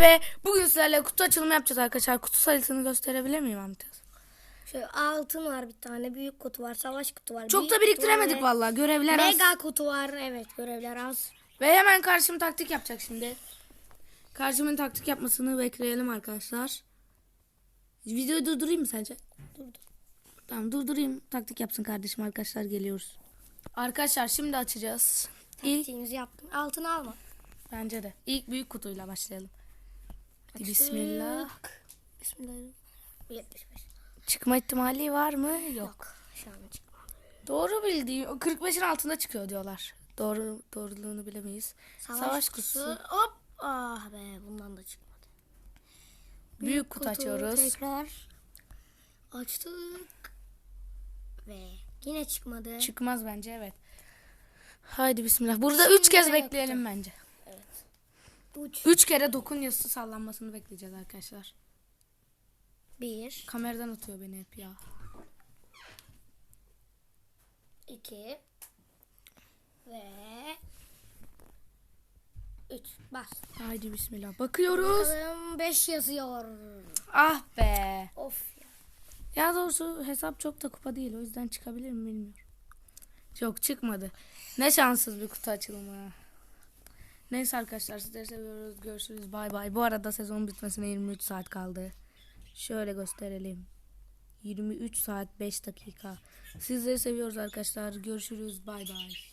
Ve bugün sizlerle kutu açılımı yapacağız arkadaşlar. Kutu sayısını gösterebilir miyim Ahmet? Şöyle altın var bir tane, büyük kutu var, savaş kutu var. Çok büyük da kutu biriktiremedik var, vallahi. Görevler az. Mega kutu var, evet görevler az. Ve hemen karşım taktik yapacak şimdi. Karşımın taktik yapmasını bekleyelim arkadaşlar. Videoyu durdurayım mı sence? Durdur. Tamam durdurayım. Taktik yapsın kardeşim arkadaşlar geliyoruz. Arkadaşlar şimdi açacağız. İlk Taktiğimizi yaptım. Altını alma. bence de. İlk büyük kutuyla başlayalım. Hadi bismillah. Bismillahirrahmanirrahim. 75. Çıkma ihtimali var mı? Yok. Yok. Şu an çıkmadı. Doğru bildiği 45'in altında çıkıyor diyorlar. Doğru doğruluğunu bilemeyiz. Savaş, kutusu. Hop. Ah be bundan da çıkmadı. Büyük kutu, açıyoruz. Tekrar açtık. Ve yine çıkmadı. Çıkmaz bence evet. Haydi bismillah. Burada üç kez Şimdi bekleyelim bence. Uç. Üç kere dokun yazısı sallanmasını bekleyeceğiz arkadaşlar. Bir. Kameradan atıyor beni hep ya. iki Ve üç. Bas. Haydi bismillah. Bakıyoruz. Bakalım 5 yazıyor. Ah be. Of ya. Ya doğrusu hesap çok da kupa değil. O yüzden çıkabilir mi bilmiyorum. Yok çıkmadı. Ne şanssız bir kutu açılımı. Neyse arkadaşlar sizleri seviyoruz. Görüşürüz. Bay bay. Bu arada sezon bitmesine 23 saat kaldı. Şöyle gösterelim. 23 saat 5 dakika. Sizleri seviyoruz arkadaşlar. Görüşürüz. Bay bay.